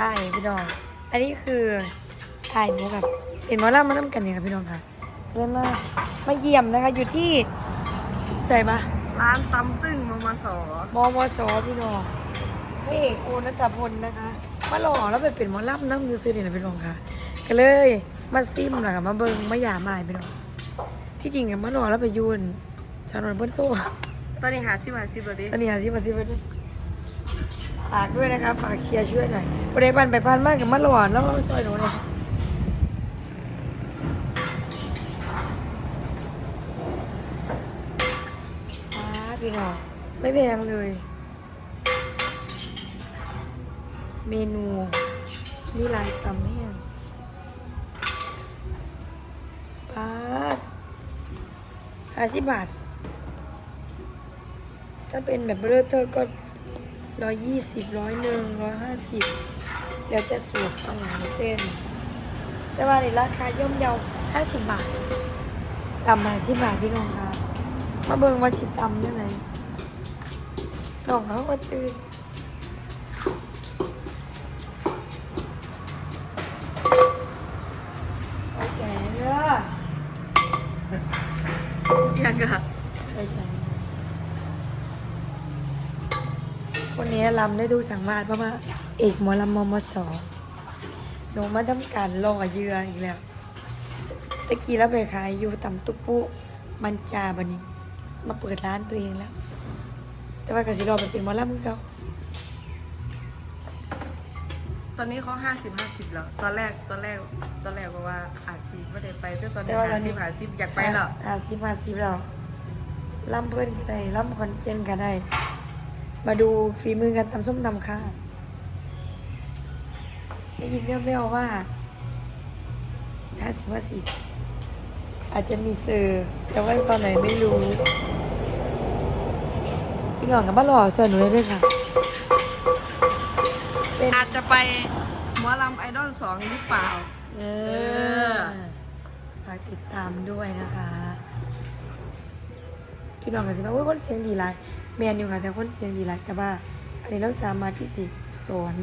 อ้ายพี่น้อง อันนี้คืออ้ายหนูกับเป็นหมอลำมาน้ำกันเนี่ยค่ะพี่น้องค่ะเริ่มมามาเยี่ยมนะคะอยู่ที่ใส่มาร้านตำตึ้งมมาสอมมสพี่น้องพระเอกโอนัตพลนะคะมาหล่อแล้วไปเป็นหมอลำน้ำยูซีนี่นะพี่น้องค่ะก็เลยมาซิมหลังมาเบิงมาหยาหมายพี่น้องที่จริงกับมาหล่อแล้วไปยูนชาวนนเบิ้ลโซ่ตอนนี้หาซิบหาซิบเลยดิตอนนี้หาซิมาซิมาด้วย ฝากด้วยนะคะฝากเชียร์ช่วยหน่อยวันนี้ปันไปพันมากกับมาหล่อแล้วก็ซอยหนูเลยอ่าพี่น้องไม่แพงเลย เมนูมีหลายตำแห้งบาทห้าสิบบาท ถ้าเป็นแบบเบอร์เทอร์ก็ ร้อยยี่สิบร้อยหนึ่งร้อยห้าสิบแล้วจะสูตรอาหารเต้น แต่ว่าในราคาย่อมเยาห้าสิบบาทต่ำมาสิบบาทพี่น้องคะมาเบิ่งว่าสิต่ำยังไงน้องเขาก็ตื่นใส่ใจเด้อยังกะ ใส่ใจ วันนี้ลำได้ดูสังมาตเพราะว่า เอกหมอลำมมสหนูมาทำการรอเยืออีกแล้วตะกี้แล้วไปขายอยู่ตำตุกปุมันจาบันนี้ มาเปิดร้านตัวเองแล้ว แต่ว่ากสิรอไปเป็นหมอลำมึงเขาตอนนี้เขาห้าสิบห้าสิบแล้ว ตอนแรกตอนแรกตอนแรกบอกว่าอาชีพไม่ได้ไปแต่ตอนนี้หาสิบหาสิบอยากไปแล้วอาสิบมาสิบแล้วลำเพื่อนก็ได้ลำคอนเจนก็ได้ มาดูฝีมือกันตำส้มตำค่ะได้ยินแว่วๆว่าห้าสิบห้าสิบอาจจะมีเซอร์แต่ว่าตอนไหนไม่รู้ พี่หน่องกับบ้านหล่อส่วนหนูได้ด้วยค่ะ เป็นอาจจะไปหมอลำไอดอลสองหรือเปล่า เออฝากติดตามด้วยนะคะ พี่น้องกันสิว่าโอ้ยคนเสียงดีหลายแมนอยู่ค่ะแต่คนเสียงดีหลายแต่ว่า อันนี้เราสามารถที่สิสอน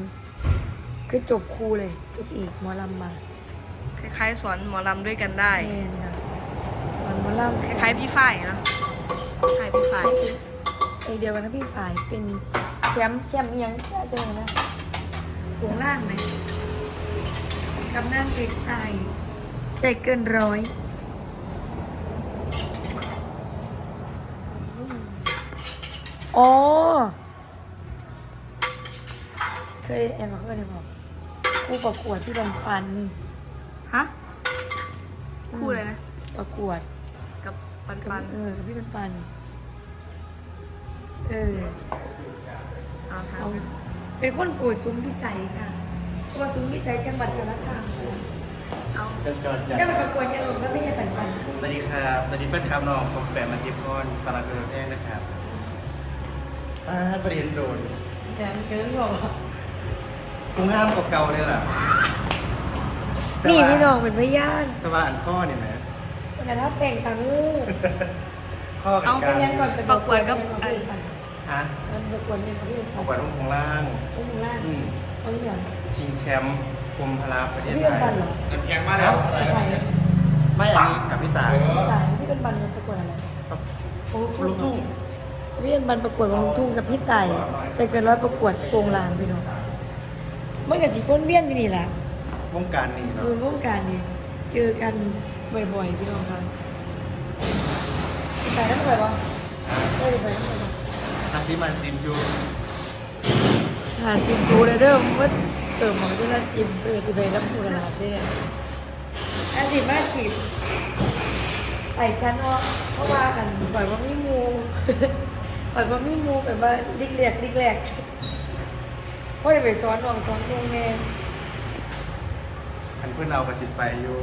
คือจบครูเลย จบอีกหมอลำมาคล้ายๆสอนหมอลำด้วยกันได้ แมนค่ะสอนหมอลำคล้ายๆพี่ฝ้ายนะคล้ายพี่ฝ้ายไอเดียวกันนะพี่ฝ่ายเป็นแชมป์แชมป์อิหยังได้เป็นไงนะวงล่างไหมกำนันเอกตายใจเกินร้อย อ๋อเคยแอนมาเคยได้บอกคู่ประกวดที่ลำปันฮะคู่เลยนะประกวดกับปันกับปันเออกับพี่ลำปันเออเอาทาเขางเป็นคนโกดซุ้มพิสัยค่ะโกดซุ้มพิสัยจังหวัดสารคามค่ะเอาจนจนจังหวัดประกวดเนี่ยหลงก็ไม่ใช่ปันปันสวัสดีครับสวัสดีแฟนคลับน้องผมแปมมาทิพย์พรสารคามแท่งนะครับ อ่าประเด็นโดนแดนเกินบอกกูงามกว่าเก่าเลยล่ะนี่พี่น้องเป็นพยานแต่ว่าอันข้อนี่ไหมแต่ถ้าแต่งตางูข้อกัเอานไปกันเรียนก่อนไปประกวดกับไอ้ไอ้ฮะประกวดเนี่ยเขาพี่ปปัระนกวดรุ่นของล่าง ต้องล่างอืมเอาอย่างชิงแชมป์กรมพลาประเทศพี่ไทเป็นยปันเหรอแข็งมาแล้วใช่ไม่อันนี้กับพี่ตายใช่พี่เป็นปันประกวดอะไรโอ้ลูกทุ่ง พี่เป็นปันประกวดวงลูกทุ่งกับพี่ไต่ใจเกินร้อยประกวดโปงลางพี่น้องมันกับสีพ้นเวียนอยู่นี่แหละวงการนี่เนาะคือวงการนี่เจอกันบ่อยๆพี่น้องค่ะแต่ทั้งบ่อยปะเอ้ยไปทั้งบ่อยปะอาซิมันซิมยูหาซิมดูเลยเด้อว่าเติมของที่ละซิมเออจะไปรับผู้ระลาดด้วยอันสิบมาสิบไอ้ชั้นว่าเพราะว่ากันปล่อยว่าไม่มู ปล่อยว่าไม่มูแบบว่าลิกแหลกลิกแหลกพ่อจะไปสอนน้องสอนลุงแม่อันเพื่อนเอาประจิตไปอยู่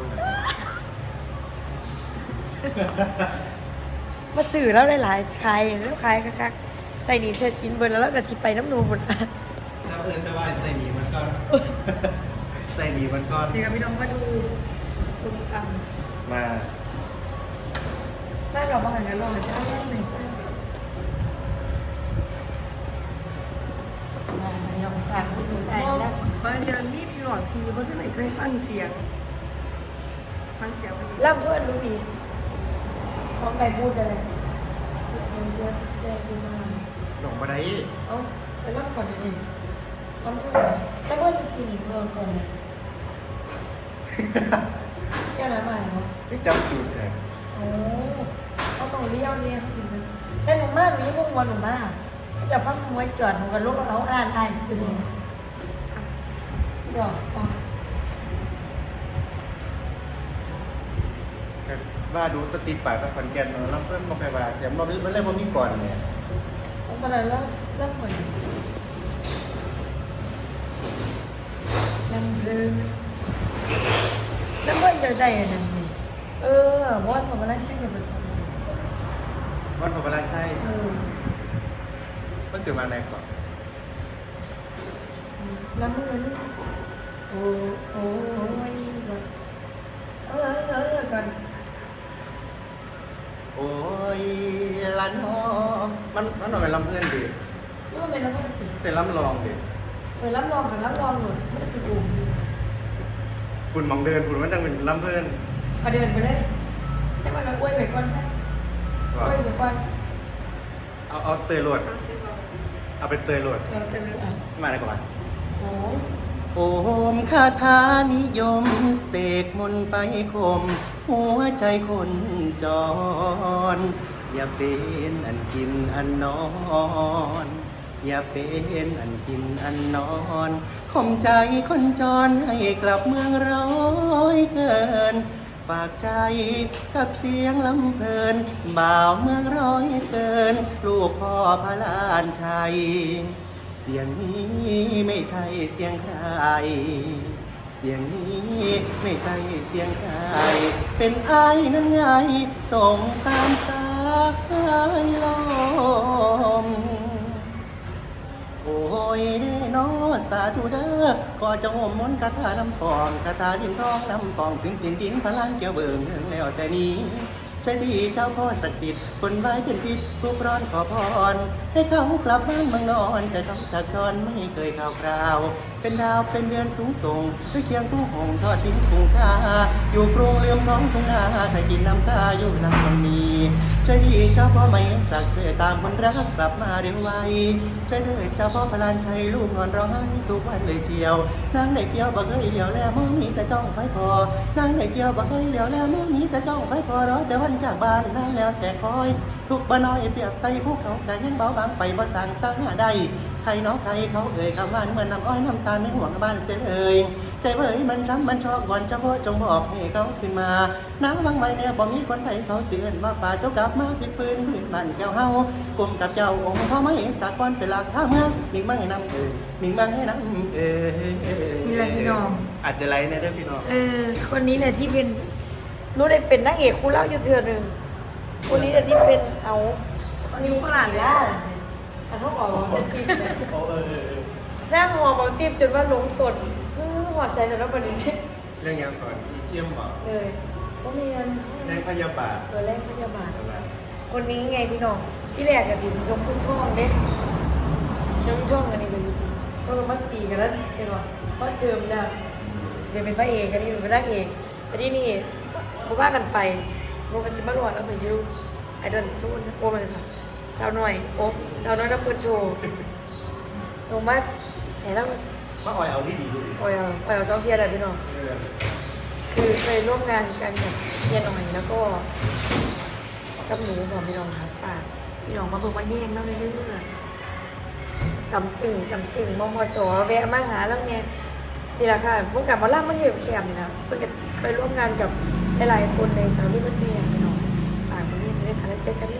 มาสื่อแล้วหลายๆขายแล้วขายคักๆใส่หนีเสื้อสินเบิร์นแล้วแล้วก็จิไปน้ำหนูหมดถ้าเอินแต่ว่าใส่หนีมันก็ ใส่หนีมันก็เดี๋ยวกับพี่น้องมาดูตรงกลางมา บ้านเราบ้านกันลองจะเอาเรื่องไหนบ้างมา พี่น้องฝากพูดถึงไอ้นะบางเดือนมีพี่หลอดทีเพราะที่ไหนเคยฟังเสียง ฟังเสียงมันล่ำเพื่อนรู้ดีของใครพูดอะไรเดี๋ยวเสียแกพูดมาหลงมาได้เอาไปล่ำก่อนดิดิล่ำเพื่อนเลยแต่เพื่อนจะสีหนีเพื่อนก่อนเลยแค่นั้นมาเนาะไม่จำจุดเลยโอ้เขาต้องเลี้ยวเนี่ยแต่หนูมากหนูยังพุ่งวันหนูมาก จะพักมวยจอดหนูกับลูกเขาอ่านอ่านคือหนูดอกอ๋อว่าดูตติดปากกับขอนแก่นเนาะแล้วเพื่อนมาไปว่าแต่มันมันเล่นมันมีก่อนเนี่ยตอนนั้นเริ่มเริ่มเหมือนยังลืมแล้วเมื่อจะได้อันนั้นนี่เออวอดของมันนั่นใช่ไหมมันทำวันของเวลาใช่เออ มันเกิดมาในก่อนแล้วมือนี่โอ้โอ้ยก่อนเออเออเออก่อนโอ้ยลันหอมมันมันหน่อยลำเพื่อนดินี่มันเป็นแล้วมันติดเป็นลำลองดิเออรับรองกับรับรองหนุนมันคืออุ่มคุณมองเดินคุณมันจังเป็นลำเพื่อนก็เดินไปเลยแต่มันก็กล้วยไปก่อนใช่กว่าล้วยไปก่อนเอาเอาเตยโหลดฟัง เสียงเราเอาเป็นเตยโหลดเราจะรู้อะมาได้ก่อนโอ้โอมคาถานิยม เสกมนต์ไปคม หัวใจคนจร อย่าเป็นอันกินอันนอน อย่าเป็นอันกินอันนอนข่มใจคนจรให้กลับเมืองร้อยเกิน ฝากใจกับเสียงลำเพลิน บ่าวเมืองร้อยเกิน ลูกพ่อพระลานชัย เสียงนี้ไม่ใช่เสียงใคร เสียงนี้ไม่ใช่เสียงใคร เป็นไอ้นั้นไงส่งตามสายลม อ้ยเน้อสาธุเด้อขอจงอมมนต์คาถาลำปองคาถาดินทองลำปองถึงดินดินพลังเกี่ยวเบิ่งเรื่องแล้วแต่นี้ใช่ดีเจ้าพ่อศักดิ์สิทธิ์คนไว้เป็นพิษทุกร้อนขอพร ให้เขากลับบ้านเมืองนอน แต่เขาจากจรไม่เคยข่าวคราว เป็นดาวเป็นเดือนสูงส่งด้วยเคียงผู้หงทอดทิ้งคงคาอยู่กรุงเรืองท้องทุ่งนาให้กินน้ำตาอยู่ลำมันมีช่วยดีเจ้าพ่อไม่สักช่วยตามคนรักกลับมาเร็วไวช่วยเถิดเจ้าพ่อพลานชัยลูกนอนร้องทุกวันเลยเชียวนางได้เกี่ยวบักเอ้ยเหลียวแลมองมีแต่จ้องไฟพอนางได้เกี่ยวบักเอ้ยเหลียวแลมองมีแต่จ้องไฟพอรอแต่วันจากบ้านนั่นแล้วแต่คอย ทุกบ้านน้อยเปียกใส่ภูเขาแต่ยังเบาบางไปบ่สั่งสร้างหาได้ใครน้องใครเขาเอ่ยคำหวานเหมือนน้ำอ้อยน้ำตาลไม่ห่วงบ้านเสียเลยใจเว้ยมันช้ำมันชอกก่อนเจ้าพ่อจงบอกให้เขาขึ้นมาน้ำบางใบเนี่ยบ่มีคนไทยเขาเสื่อนว่าป่าเจ้ากลับมาพิฟื้นพื้นบ้านแก้วเฮากลมกับเจ้าองค์พ่อไม่สากลเป็นหลักท่าเมืองมิงบังให้น้ำเอ่ยมิงบังให้น้ำเอ่ยนี่แหละพี่น้อง อาจจะไรในเรื่องพี่น้องเออคนนี้แหละที่เป็นรู้ได้เป็นนางเอกคู่เล่าอยู่เทือหนึ่งคนนี้แหละที่เป็นเอาตอนนี้โคราชเลยอะแต่เขาบอกว่าเป็นติ๊บเนี่ยโอ้เออเออเออ นั่งหอบอกติ๊บจนว่าหลงสดเออหัวใจแล้วประเด็นนี้เรื่องยังก่อนอีเทียมบอกเลยก็มีเงินแรงพยาบาทตัวแรกพยาบาลคนนี้ไงพี่น้องที่แรกกับสิยกพุ่งท่องเด้ยกท่องกันนี่เลยเขาก็มาตีกันแล้วเห็นป่ะว่าเจิมแล้วเดี๋ยวเป็นพระเอกกันนี่เป็นนางเอกแต่ที่นี่มาว่ากันไปโมกันสิมาหลวดแล้วไปอยูไอดอนชูนโอ้มันค่ะสาวหน่อยโอ้สาวน้อยนับเพื่อนโชว์ลงมา ไหนแล้วมาอ่อยเอาที่ดีดูดิปล่อยเอาปล่อยเอาเจ้าเพียอะไรพี่น้อง เออคือเคยร่วมงานกันกับเฮียหน่อยแล้วก็กับหนูของพี่น้องครับฝากพี่น้องมาเบิ่งมาแย่งเราเรื่อยๆตำตึงตำตึงมมสแวะมาหาแล้วเนี่ยนี่แหละค่ะพวกกับหมาล่ามันอยู่แคมป์นี่นะเพื่อนก็เคยร่วมงานกับหลายๆคนในสาวนี่มันเพียงพี่น้องฝากมาเล่นด้วยค่ะแล้วเจอกันบ๊ายบาย